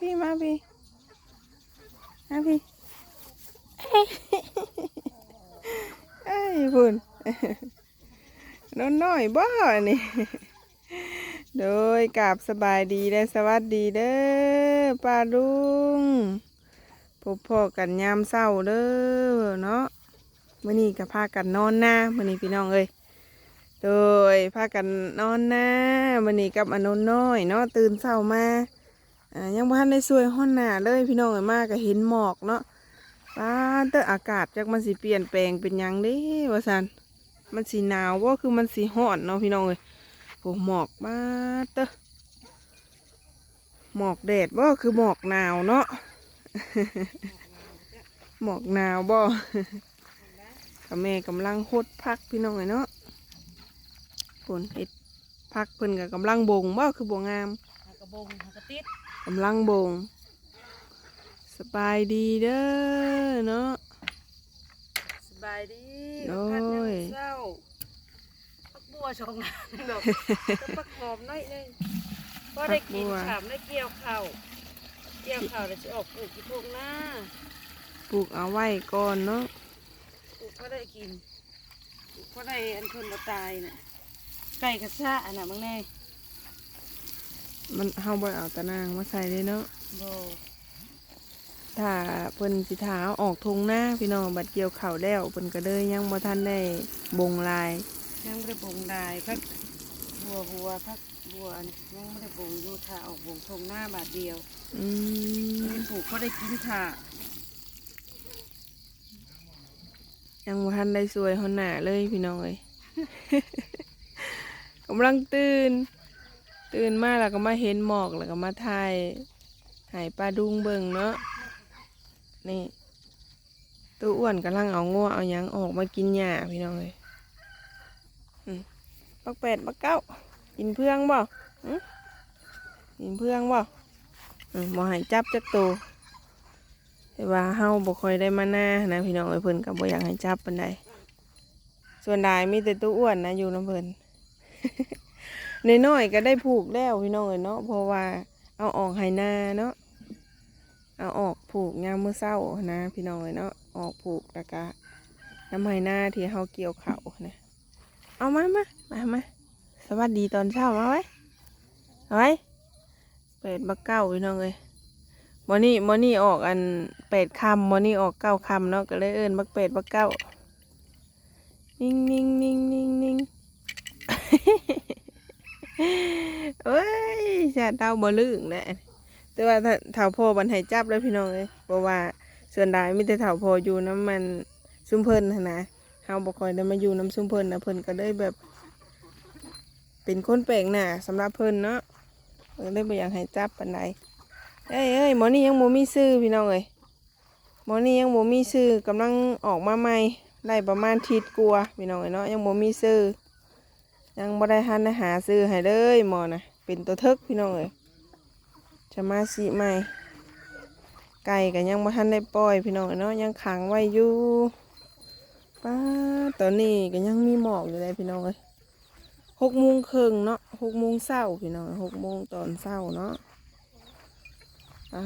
พี่มาพี่มาพี่เอ้ยเอ้ยพุ่นน้อยน้อยบ่นี่ โดยกราบสบายดีและสวัสดีเด้อป้าลุงพบพ่อกันยามเศร้าเด้อเนาะมื้อนี้ก็พากันนอนหน้ามื้อนี้พี่น้องเอ้ยโดยพากันนอนหน้ามื้อนี้กับอนนน้อยเนาะตื่นเช้ามา อ่ายังบ่ทันได้สวยห้อนหน้าเลยพี่น้องเอ้ยมากก็เห็นหมอกเนาะป้าเตออากาศจักมันสิเปลี่ยนแปลงเป็นหยังเด้ว่าซั่นมันสิหนาวบ่าคือมันสิร้อนเนาะพี่น้องเอ้ยโอ้หมอกมาเตอหมอกแดดบ่าคือหมอกหนาวเนาะหมอกหนาวบ่กับแม่กำลังหดพักพี่น้องเลยเนาะฝนเฮ็ดพักเพิ่นกับกำลังบงบ่คือบ่งามกระบงากระติด กำลังบง สบายดีเด้อเนาะ สบายดีโอ้ยพัดน้ำเศร้าพักบัวชองน้ำดอกก็พักหอมหน่อยหนึงพอได้กินขามได้เกี่ยวข้าวเกี่ยวข้าวแล้วจะออกปลูกที่ทุ่งหน้าปลูกเอาไว้ก่อนเนาะปลูกพอได้กินปลูกพอได้อันคนมาตายน่ะไก่กระซ่าอันน่ะบางแน่ มันเฮาบ่ได้เอาตะนางมาใส่เลยเนาะโบถ้าเพิ่นสิถาเอาออกทงหน้าพี่น้องบัดเกี่ยวเข่าวแล้วเพิ่นก็เลยยังบ่ทันได้บงลาย ยังไม่ได้บงได้พักบัวบัวพักบัวอันนี้ยังไม่ได้บงอยู่ถ้าออกบงทงหน้าบาทเดียว อืมไม่ปลูกพอได้กินค่ะยังบ่ทันได้สวยหนหน้าเลยพี่น้องเอ้ย กำลังตื่น ตื่นมาแล้วก็มาเห็นหมอกแล้วก็มาถ่ายถ่ายปลาดุงเบิ่งเนาะนี่ตัวอ้วนกำลังเอางัวเอายังออกมากินหญ้าพี่น้องเอ้ยอืมปักแปดปักเก้ากินเพื่องบ่อืมกินเพื่องบ่อืมบ่ให้จับจักตัวแต่ว่าเฮาบ่ค่อยได้มาหน้านะพี่น้องเอ้ยเพิ่นก็บ่อยากให้จับปานใดส่วนใดมีแต่ตัวอ้วนนะอยู่นํเพิ่น ในน้อยก็ได้ผูกแล้วพี่น้องเอ้ยเนาะเพราะว่าเอาออกให้หน้าเนาะเอาออกผูกยามมื้อเช้านะ พี่น้องเอ้ยเนาะออกผูกแล้วก็น้ำให้หน้าที่เฮาเกี่ยวเขานะเอามามามามาสวัสดีตอนเช้ามาไว้เอาไว้เปิดบักเก้าพี่น้องเอ้ยมอนี่มอนี่ออกอันเป็ดคำมอนี่ออกเก้าคำเนาะก็เลยเอิ้นบักเป็ดบักเก้านิ่งนิ่งนิ่งนิ่งนิ่ง เอ้ย ชาติเต้าบ่ลึงแหละแต่ว่าถ้าเถาพอบันไห้จับแล้วพี่น้องเอ้ยเพราะว่าส่วนใดมีแต่เถาพออยู่น้ำมันซุ่มเพิ่นนะเฮาบ่คอยได้มาอยู่น้ำซุ่มเพิ่นนะเพิ่นก็เลยแบบ เป็นคนแปลกหน้าสำหรับเพิ่นเนาะเพิ่นเลยบ่อยากให้จับปานใดเอ้ยเอ้ยหมอนี่ยังบ่มีซื้อพี่น้องเอ้ยหมอนี่ยังบ่มีซื้อกำลังออกมาใหม่ได้ประมาณทิศกลัวพี่น้องเอ้ยเนาะยังบ่มีซื้อยังบ่ได้ทันหาซื้อให้เลยหมอนะ เป็นตัวเทิกพี่น้องเอ้ยจะมาสิใหม่ ไก่ก็ยังบ่ทันได้ปล่อยพี่น้องเนาะยังขังไว้อยู่ป้าตอนนี้ก็ยังมีหมอกอยู่เลยพี่น้องเอ้ยหกโมงครึ่งเนาะหกโมงเช้าพี่น้องหกโมงตอนเช้าเนาะป้า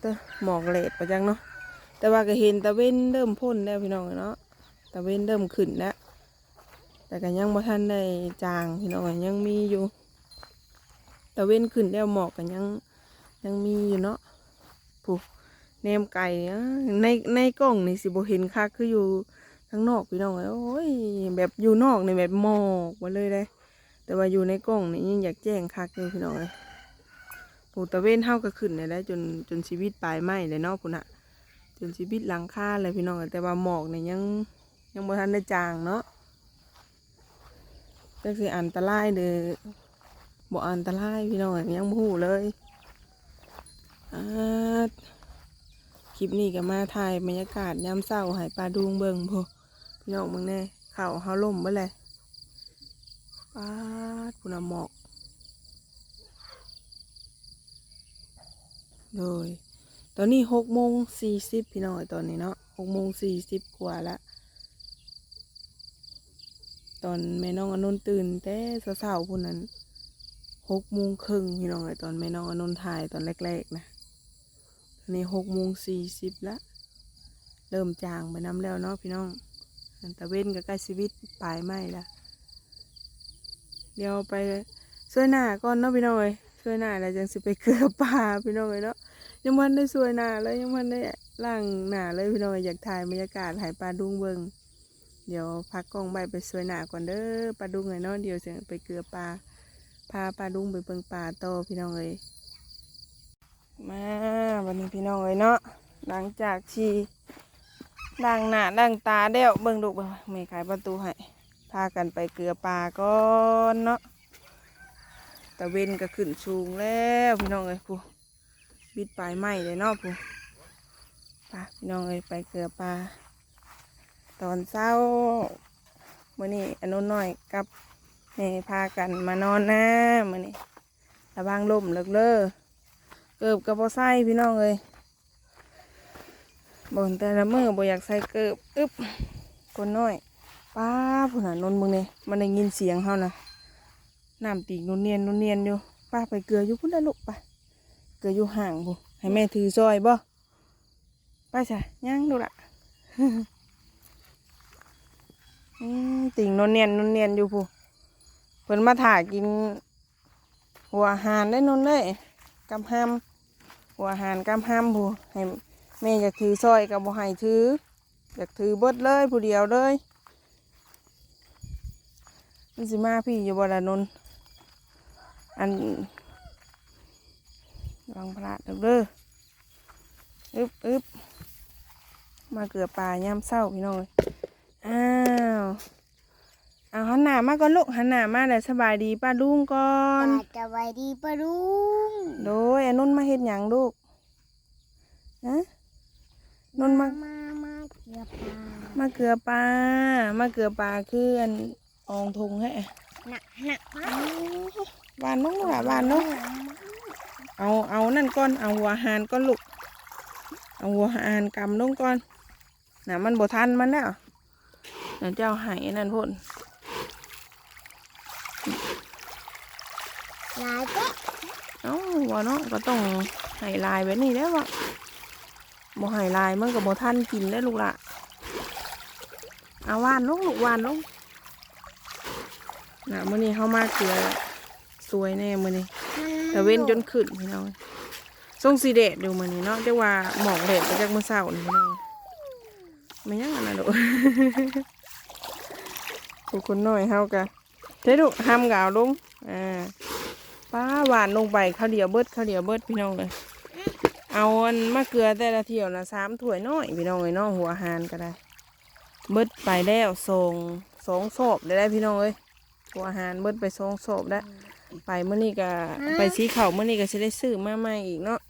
เตอหมอกเลดไปจังเนาะแต่ว่าก็เห็นตะเว้นเริ่มพ่นแล้วพี่น้องเนาะตะเว้นเริ่มขึ้นแล้วแต่ก็ยังบ่ทันได้จางพี่น้องยังมีอยู่ ตะเว้นขึ้นแล้วหมอกก็ยังยังมีอยู่เนาะผู้แนมไก่ในในกล้องนี่สิบเห็นคักคืออยู่ข้างนอกพี่น้องเอ้ยโอ้ยแบบอยู่นอกในแบบหมอกมาเลยเลยแต่ว่าอยู่ในกล้องนี่ยังอยากแจ้งคักเลยพี่น้องเอ้ยผู้ตะเว้นเฮาก็ขึ้นได้แล้วจนจนชีวิตปลายไหมเลยเนาะพุ่นน่ะจนชีวิตหลังค่าเลยพี่น้องแต่ว่าหมอกเนี่ยยังยังบ่ทันได้จางเนาะก็คืออันตรายเด้อ บ่อันตรายพี่น้องยังบู้เลยคลิปนี้ก็มาถ่ายบรรยากาศยามเช้าให้ปลาดุงเบิงพอพี่น้องเบิ่งแน่เข้าเฮาล่มเบ่เลยปาดพุ่นน่ะหมอก โดย ตอนนี้หกโมงสี่สิบพี่น้อยตอนนี้เนาะหกโมงสี่สิบกว่าละ ตอนแม่น้องอนนท์ตื่นแต่เช้าๆพุ่นนั้น หกโมงครึ่งพี่น้องเลยตอนแม่น้องอนนท์ถ่ายตอนแรกๆนะตอนนี้หกโมงสี่สิบละเริ่มจางไปน้ำแล้วเนาะพี่น้องอันตะเว้นก็ใกล้ชีวิตปลายไหมละเดี๋ยวไปช่วยหน้าก่อนเนาะพี่น้องเลยช่วยหน้าแล้วจังสิไปเกลือปลาพี่น้องเลยเนาะยังมันได้สวยหน้าเลยยังมันได้ล่างหน้าเลยพี่น้องอยากถ่ายบรรยากาศถ่ายปลาดุงเบิงเดี๋ยวพักกล้องใบไปสวยหน้าก่อนเด้อปลาดุงไงเนาะเดี๋ยวจะไปเกลือปลา พาปลาดุงไปเบิงปลาโตพี่น้องเลยมาวันนี้พี่น้องเลยเนาะหลังจากที่ล้างหน้าล้างตาเดี่ยวเบิ่งดูบ่ไม่ขายประตูให้พากันไปเกลือปลาก่อนเนาะตะเวนก็ขึ้นสูงแล้วพี่น้องเลยผู้บิดปลายไม้เลยเนาะผู้ปาพี่น้องเอ้ยไปเกลือปลาตอนเช้ามื่อนี้อนนุน้อยกับ แม่พากันมานอนนะมื่อนี้ระวังลมเลิกเล้อเกิบกับบ่ใส่พี่น้องเอ้ยบ่นแต่ละมือบ่อยากใส่เกิบอึบคนน้อยป้าผู้น่ะนนมึงเนี่ยมันได้ยินเสียงเขานะน้ำตีนุนเนียนนุนเนียนอยู่ป้าไปเกลืออยู่พุ่นได้ลูกไปเกิดอยู่ห่างบุให้แม่ถือซอยบ่ไปจ้ะย่างดูละอืมติ่งนนเนียนนนเนียนอยู่ผู้ พิ่นมาถ่ายกิน หัวหารได้นนเลยกำห้ำหัวหารกำห้ำผู้ให้แม่อยากถือซอยกับบ่ให้ถืออยากถือเบิดเลยผู้เดียวเลยมันสิมาพี่อยู่บ่ละนนอันวางพระเด้อเด้ออึบอึบมาเกลือปลาย่ำเศร้าพี่น้อยอ้าว เอาหันหน้ามาก่อนลูกหันหน้ามาเลยสบายดีป้าลุงก่อนปาจะไว้ดีปะลุง โดยอนนุนมาเฮ็ดหยังลูกนะนนมามามาเกี่ยวปลา มาเกลือปลา มาเกลือปลาคืออันอองทงให้หนักหนักมากหวานน้องลูกหลาหวานน้องเอาเอานั่นก่อนเอาหัวหานก่อนลูกเอาหัวหานกำลงก่อนน่ะมันบ่ทันมันแล้วน่ะเจ้าใหายนั่นพ่น ลายเจ๊เอ้าว่าเนาะก็ต้องใหายลายแบบนี้แล้ววะบ่ใหายลายมันก็บ่ทันกินได้อลูกละเอาหวานลงลูกหวานลงน่ะมื้อนี้เฮามาเกลือสวยแน่มื้อนี้แต่เว้นจนขึ้นพี่น้องทรงสีเดดอยู่มื้อนี้เนาะจักว่าหมอกแดดไปจากมื้อเช้านี่พี่น้องไม่ยังอันนั้นลูกทุกคนน้อยเฮากะเท่ดุห้ามกเอาลงอ่า ป้าหวานลงไปข้าวเดียวเบิดข้าวเดียวเบิดพี่น้องเลยเอาอันมะเกลือแต่ละเที่ยวนะสามถ้วยน้อยพี่น้องเลยน้องหัวหารก็ได้ เบิดไปแล้วส่งสองศพได้ได้พี่น้องเลยหัวหารเบิดไปสองศพได้ไปเมื่อนี้ก็ไปซีเข่าเมื่อนี้ก็จะได้ซื้อมาใหม่อีกเนาะ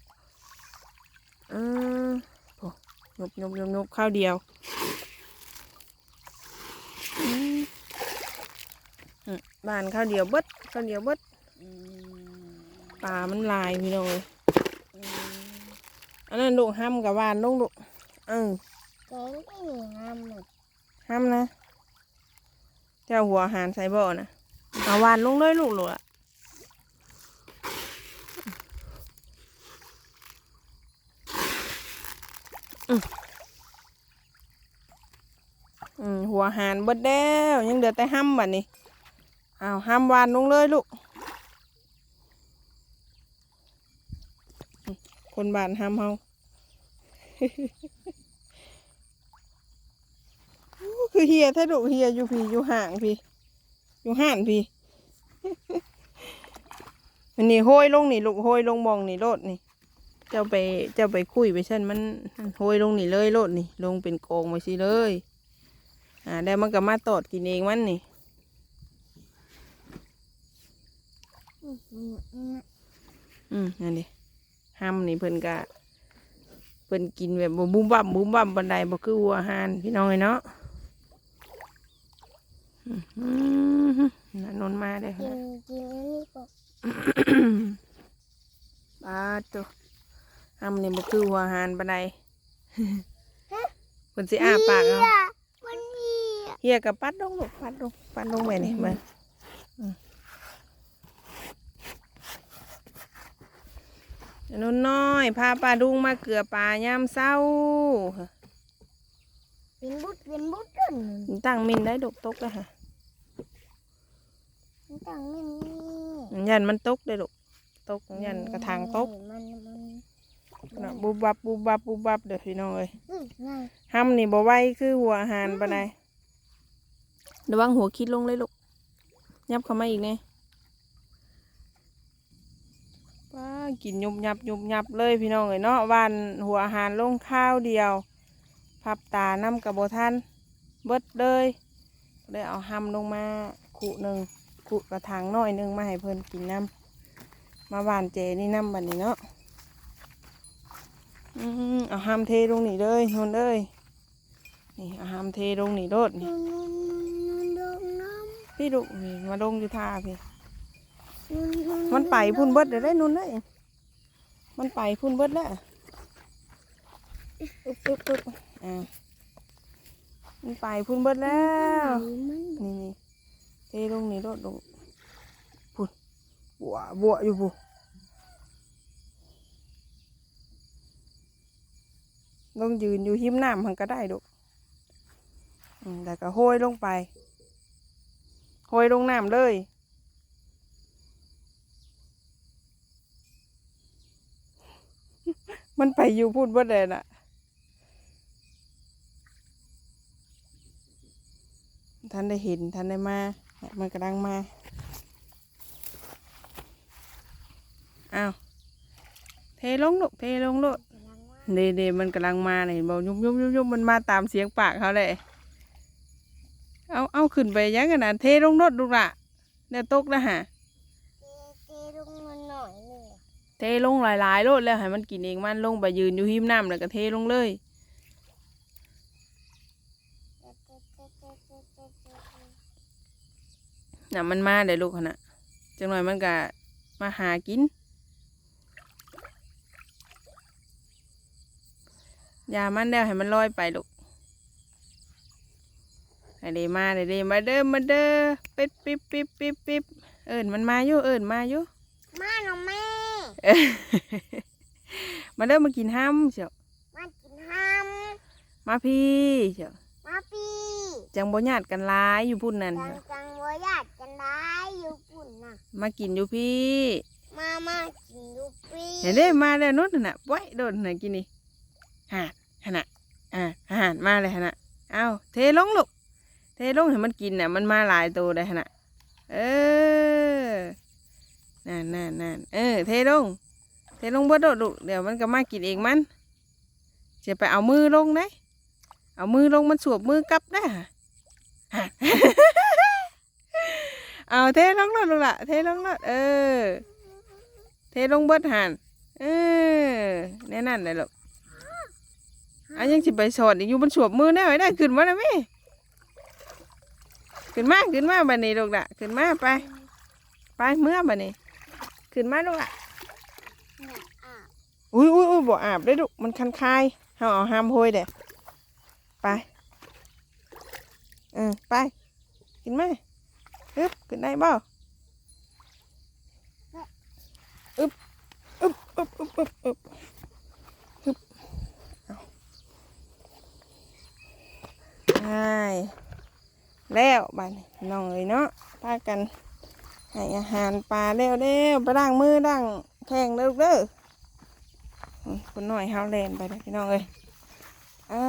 เออโอ้ยบยบยบยบข้าวเดียวบานข้าวเดียวเบิดข้าวเดียวเบิด ปลามันลายพี่น้องอันนั้นลูกห้ามกับวานลูกลูกเออเก่งที่หนีห้ามหมดห้ามนะเจ้าหัวหานใส่บ่อนะเอาวานลงเลยลูกลูกอะหัวหานบดแล้วยังเดือดแต่ห้ำบัดนี่อ้าวห้ามวานลงเลยลูก คนบ้านห้ำเฮาคือเฮียถ้าดุเฮียอยู่พี่อยู่ห่างพี่ อยู่ห่านพี่อันนี้ห้อยลงนี่ลูกห้อยลงมองนี่โลดนี่ เจ้าไปเจ้าไปคุยไปเช่นมันห้อยลงนี่เลยโลดนี่ ลงเป็นโกงไปสิเลย อ่าได้มันก็มาตอดกินเองมันนี่อืมอืมอืมอืมนั่นดิ ห้ำนี่เพิ่นก็เพิ่นกินแบบบ่บุ้มบั่มบุ้มบั่มบันไดบ่คือวัวหานพี่น้องเอ้ยเนาะอืมอืมน่ะนนมาได้อกินกินอันนี้ก็ปาดตัวห้ำนี่บ่คือวัวหานบันไดเพิ่นสิอ้าปากเอามันมีอะเฮียกับปัดลงลูกปัดลงปัดลงไปนี่มาอืมอั นนุ่นน้อย พาปลาดุงมาเกลือปลายามเศร้า เป็นบุตรเป็นบุตรด้วยตั้งมินได้ดกตกเลยค่ะมันต้องมีนี่ยันมันตกได้ดกตกยันกระถางตกมันมันน่ะบุบบับบุบบับบุบบับเด้อพี่น้องเอ้ยอืมง่ายห้ำนี่บ่ไหวคือหัวอาหารปานใดระวังหัวคิดลงเลยลูกยับเข้ามาอีกเนี่ยป้า กินยุบยับยุบยับเลยพี่น้องเอ้ยเนาะวานหัวอาหารลงข้าวเดียวพับตาน้ำกับโบทันเบิดเลยเลยเอาห้ำลงมาขุหนึ่งขุกระถางน้อยหนึ่งมาให้เพิ่นกินน้ำมาหวานเจนี่น้ำบัดนี้เนาะอืเอาห้ำเทลงนี่เลยนนเลยนี่เอาห้ำเทลงนี่โดดนี่นุ่นนุ่นนุ่นนุ่นน้พี่ดุนี่มาลงอยู่ท่าพี่มันไปพุ่นเบิดเดี๋ยวได้นุ่นได้ย มันไปพุ่นเบิดแล้วอึ๊บอึ๊บอึ๊บอ่ามันไปพุ่นเบิดแล้ว นี่นี่เทลงนี่รถลงพุ่นบัวบัวอยู่บุลงยืนอยู่หิมน้ำมันก็ได้ดุแต่ก็โห้อยลงไปโห้อยลงน้ำเลย มันไปอยู่พูดบ่ได้น่ะท่านได้เห็นท่านได้มามันกำลังมาอ้าวเทลงลูกเทลงลูกเดเดมันกำลังมาเห็นบอกยุบยุบยุบยุบมันมาตามเสียงปากเขาเลยเอาเอาขึ้นไปยังกันนะเทลงรถลูละเดี๋ยวตกนะฮะ เทลงมาหน่อยเลย เทลงหลายๆรถแล้วให้มันกินเองมันลงไปยืนอยู่หิมน้ำแล้วก็เทลงเลยน่ะมันมาเดี๋ยลูกนะจังหน่อยมันก็มาหากินอย่ามันเดี๋ยวให้มันลอยไปลูกให้เดมาเดเดมาเด้อมาเด้อปิ๊บปิ๊บปิ๊บปิ๊บปิ๊บเอิญมันมาอยู่เอิญมาอยู่ มาหน่อแม่ เอ้ย มาเด้อมากินห้ำเชียวมากินห้มาพี่เชียวำมาปีจังบ่ญาติกันหลายอยู่พุ่นนั่นจังเชียวจังวญาติกันได้อยู่ปุ่นน่ะมากินอยู่พี่ มามากินอยู่ปีเห็นได้มาแล้วนู้นน่ะไว้โดนน่ะกินนี่หาหนน่ะอ่าอาหารมาเลยหนน่ะเอาเทลงลูกเทลงให้มันกินน่ะมันมาหลายตัวเลยหนน่ะเออ นั่นนั่นนั่นเออ เทลง เทลงบ่โดดลูกเดี๋ยวมันก็มากินเองมัน จะไปเอามือลงได้ เอามือลงมันสวบมือกลับได้ฮะเอาเทลงรถลูกละเทลงรถเออ เทลงเบิดหันเออแน่นั่นเลยลูกอันยังสิไปสอดอยู่มันสวบมือแน่ไว้ได้ขึ้นมาแล้วมั้ขึ้นมาขึ้นมาบันนี้ลูกละขึ้นมาไป ไปเมื่อบันนี้ ขึ้นมาลูกละเนี่ยอะอุ้ยอุ้ยอุ้ยบ่อาบได้อลูกมันคันคายเฮาเอาห้ามโหยเด้ไปเออไปขึ้นมาอึบขึ้นได้บ่อึบอึบอึบอึบอึบอึบอึบเอาไปแล้วบ้านนี้พี่น้องเอ้ยเนาะพากัน ให้อาหารปลาแล้วเด้วไปล้างมือล้างแข้งเด้อเด้ออืมคนน้อยเฮาแลนไปเด้อพี่น้องเอ้ยอา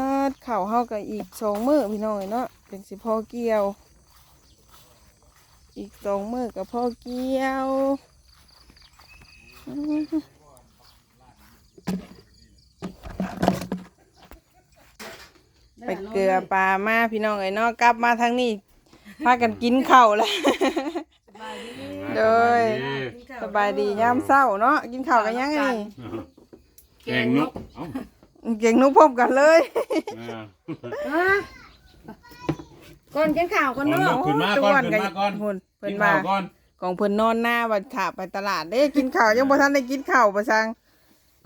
เข่าเฮาก็อีกสองมือพี่น้องเอ้ยเนาะเป็นสิพอเกี่ยว อีกสองมือก็พอเกี่ยวอื้อหือไปเกลือปลามาพี่น้องเอ้ยเนาะกลับมาทางนี้พากันกินเข้าแล้ว โดย สบายดียามเศร้าเนาะกินข้าวกันยังไงนี่แกงนกเอ้าเก่งนุพบกันเลย อ่าฮะก่อนกินข้าวก่อนก่อนเนาะเนาะ ขึ้นมาก่อนขึ้นมาก่อนพุ่นเพิ่นกินมาข้าวก่อนของเพิ่นนอนหน้าบัดขาไปตลาดเด้กินข้าวยังบ่ทันได้กินข้าวประสัง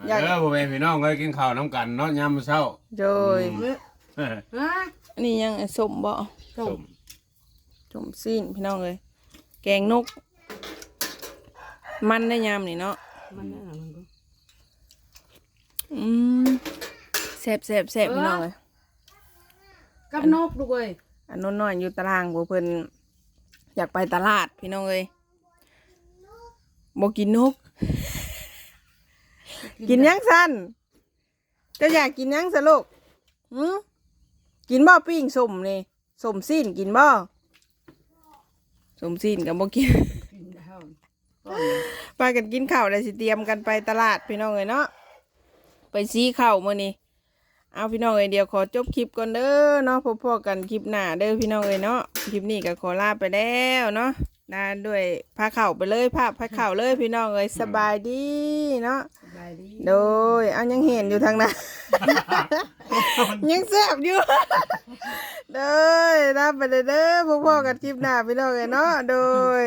อยาก เออพ่อแม่พี่น้องเลยกินข้าวน้ำกันเนาะยามมื้อเช้าโดยเออฮะนี่ยังไอ้สมบ่ต้มสมซีนพี่น้องเลยแกงนก มันได้ยามนี่เนาะมันนั่นน่ะมันก็อืมแซ่บแซ่บแซ่บพี่น้องเลยกับนกดูเว้ยอันนู้นน้อยอยู่ตารางบ่เพิ่นอยากไปตลาดพี่น้องเอ้ยบ่กินนก กินหยังสั้นเจะอยากกินหยังสะลูกหืมกินบ่ปิ้งสมนี่สมซีนกินบ่สมซีนกับบ่กินกินข้าว ไปกันกินข้าวแล้วสิเตรียมกันไปตลาดพี่น้องเอ้ยเนาะไปซีข้าวมื้อนี้เอาพี่น้องเอ้ยเดี๋ยวขอจบคลิปก่อนเด้อเนาะพบพอกันคลิปหน้าเด้อพี่น้องเอ้ยเนาะคลิปนี้ก็ขอลาไปแล้วเนาะลาด้วยพาเข่าวไปเลยภาพพาเข่าวเลยพี่น้องเอ้ยสบายดีเนาะสบายดีโดยเอายังเห็นอยู่ทางนั้นยังแซ่บอยู่เด้อรับไปเลยเด้อพวกพ่อกันคลิปหน้าพี่น้องเอ้ยเนาะโดย